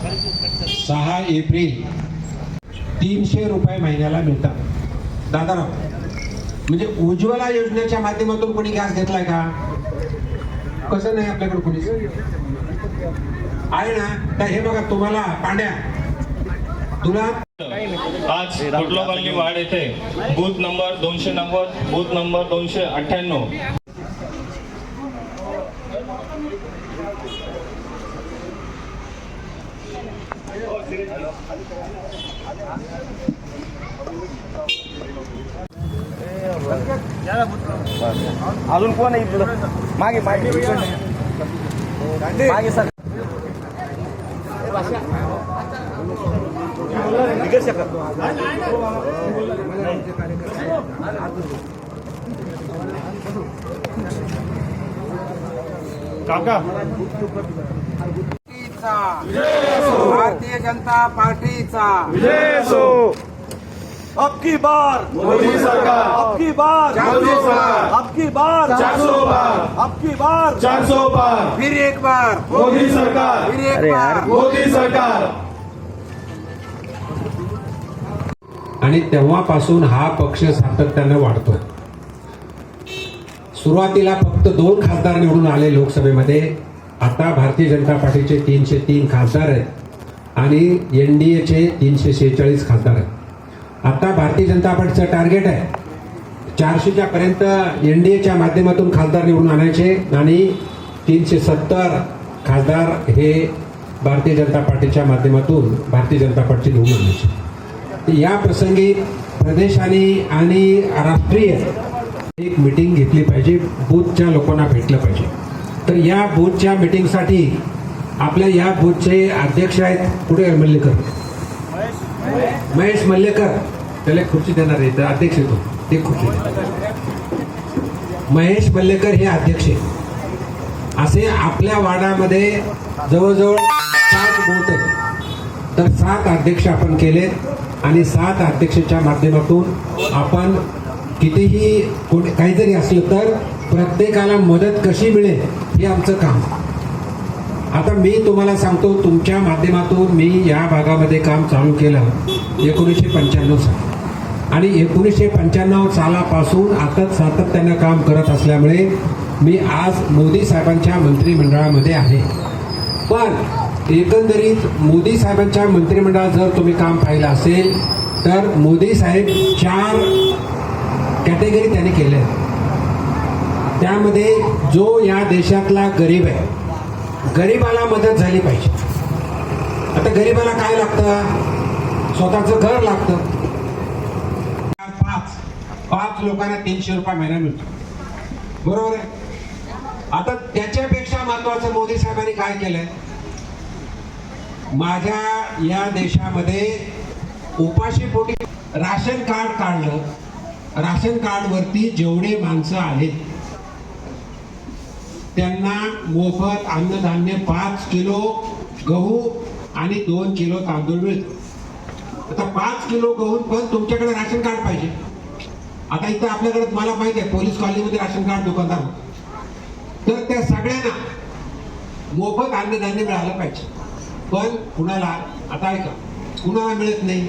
सहा एप्रिल तीनशे रुपये महिन्याला मिळतात. दादाराव म्हणजे उज्ज्वला योजनेच्या माध्यमातून कोणी गॅस घेतलाय का? कसं नाही आपल्याकडे कोणी आहे ना? तर हे बघा तुम्हाला पांड्या तुला आज कुटलो कॉलनी येथे बूथ नंबर दोनशे नव्वद बूथ नंबर दोनशे अठ्ठ्याण्णव. अजून कोण आहे इकडं? मागे मागे. मागे सर. बिगर शकत काका. भारतीय जनता पार्टीचा. अब की बार. मोदी सरकार. अब की बार. मोदी सरकार अब की बार. चार सौ पार अब की बार. चार सौ पार फिर एक बार. मोदी सरकार. फिर एक बार. मोदी सरकार. आणि तेव्हापासून हा पक्ष सातत्यानं वाढतोय. सुरुवातीला फक्त दोन खासदार निवडून आले लोकसभेमध्ये. आता भारतीय जनता पार्टीचे तीनशे तीन खासदार आहेत आणि एन डी एचे तीनशे शेहेचाळीस खासदार आहेत. आता भारतीय जनता पार्टीचं टार्गेट आहे चारशेच्या पर्यंत एन डी एच्या माध्यमातून खासदार निवडून आणायचे आणि तीनशे सत्तर खासदार हे भारतीय जनता पार्टीच्या माध्यमातून भारतीय जनता पार्टी निवडून आणायचे. या प्रसंगी प्रदेशाने आणि राष्ट्रीय एक मिटिंग घेतली पाहिजे बूथच्या लोकांना भेटलं पाहिजे. तर या बूथच्या मिटिंगसाठी आपल्या या बूथचे अध्यक्ष आहेत. कुठे मल्लेकर. महेश मल्लेकर. त्याला खुर्ची देणार आहे. तर अध्यक्ष येतो. ते खुर्ची महेश मल्लेकर हे अध्यक्ष असे आपल्या वार्डामध्ये जवळजवळ सात बूथ आहेत. तर सात अध्यक्ष आपण केलेत आणि सात अध्यक्षाच्या माध्यमातून आपण कितीही कोणी काही जरी असलं तर प्रत्येकाला मदत कशी मिळेल हे आमचं काम. आता मी तुम्हाला सांगतो तुमच्या माध्यमातून मी या भागामध्ये काम चालू केलं एकोणीसशे पंच्याण्णव साली. आणि एकोणीसशे पंच्याण्णव सालापासून आता सातत्यानं काम करत असल्यामुळे मी आज मोदी साहेबांच्या मंत्रिमंडळामध्ये आहे. पण एकंदरीत मोदी साहेबांच्या मंत्रिमंडळात जर तुम्ही काम पाहिलं असेल तर मोदी साहेब चार कॅटेगरी त्यांनी केल्या. आहेत. त्यामध्ये जो या देशातला गरीब आहे गरीबाला मदत झाली पाहिजे. आता गरीबाला काय लागतं? स्वतःचं घर लागतं. पाच पाच लोकांना तीनशे रुपये महिना मिळतो. बरोबर आहे? आता त्याच्यापेक्षा महत्वाचं मोदी साहेबांनी काय केलंय? माझ्या या देशामध्ये उपाशीपोटी राशन कार्ड काढलं. राशन कार्ड वरती जेवढे माणसं आहेत त्यांना मोफत अन्नधान्य पाच किलो गहू आणि दोन किलो तांदूळ मिळतो. आता पाच किलो गहू पण तुमच्याकडे राशन कार्ड पाहिजे. आता इथं आपल्याकडे मला माहीत आहे पोलीस कॉलनीमध्ये राशन कार्ड दुकानदार तर त्या सगळ्यांना मोफत अन्नधान्य मिळालं पाहिजे. पण कुणाला आता ऐका कुणाला मिळत नाही?